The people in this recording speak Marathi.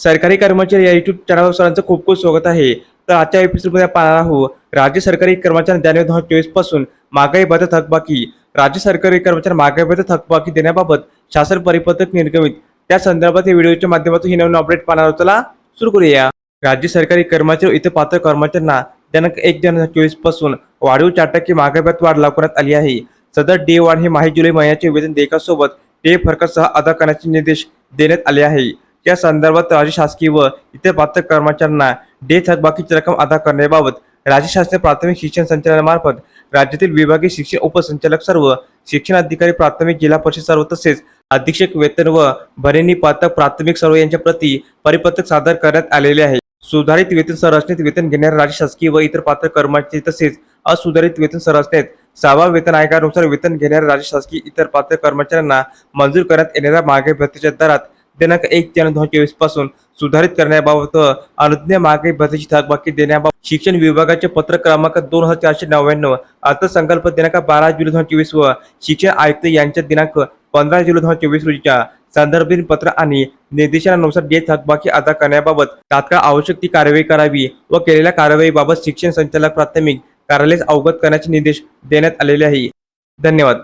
सरकारी कर्मचारी या युट्यूब चॅनलवर सरांचं खूप खूप स्वागत आहे. तर आजच्या एपिसोडमध्ये पाहणार आहोत राज्य सरकारी कर्मचारी जानेवारी दोन हजार चोवीसपासून महागाई थकबाकी. राज्य सरकारी कर्मचारी महागाई थकबाकी देण्याबाबत शासन परिपत्रक निर्गमित. त्या संदर्भात या व्हिडिओच्या माध्यमातून ही नवीन अपडेट पाहणार आहोत. चला सुरू करूया. राज्य सरकारी कर्मचारी व इतर पात्र कर्मचाऱ्यांना दिनांक एक जानेवारी दोन हजार चोवीसपासून वाढीव चार टक्के महागाई भत्ता वाढ लागू करण्यात आली आहे. सदर डे वाढ हे माही जुलै महिन्याचे वेतन देयकासोबत डे फरकासह अदा करण्याचे निर्देश देण्यात आले आहे. या संदर्भात राज्य शासकीय व इतर पात्र कर्मचाऱ्यांना डे थकबाकीची रक्कम अदा करण्याबाबत राज्य शासनाने प्राथमिक शिक्षण संचालनामार्फत राज्यातील विभागीय शिक्षण उपसंचालक सर्व शिक्षण अधिकारी प्राथमिक जिल्हा परिषद सर्व तसेच अधीक्षक वेतन व भरेनी पातक प्राथमिक सर्व यांच्या प्रती परिपत्रक सादर करण्यात आलेले आहे. सुधारित वेतन संरचनेत वेतन घेणाऱ्या राज्य शासकीय व इतर पात्र कर्मचारी तसेच असुधारित वेतन संरचनेत सहावा वेतन आयोगानुसार वेतन घेणाऱ्या राज्य शासकीय इतर पात्र कर्मचाऱ्यांना मंजूर करण्यात येणाऱ्या मागे भत्त्याच्या दरात दिनांक एक जानेवारी दोन हजार चोवीसपासून सुधारित करण्याबाबत अनुज्ञा महागाई भत्त्याची थकबाकी देण्याबाबत शिक्षण विभागाचे पत्र क्रमांक दोन हजार चारशे नव्याण्णव अर्थसंकल्प दिनांक बारा जुलै दोन हजार चोवीस व शिक्षण आयुक्त यांच्या दिनांक पंधरा जुलै दोन हजार चोवीस रोजीच्या संदर्भित पत्र आणि निर्देशानुसार जे थकबाकी अदा करण्याबाबत तात्काळ आवश्यक ती कारवाई करावी व केलेल्या कारवाईबाबत शिक्षण संचालक प्राथमिक कार्यालयास अवगत करण्याचे निर्देश देण्यात आलेले आहे. धन्यवाद.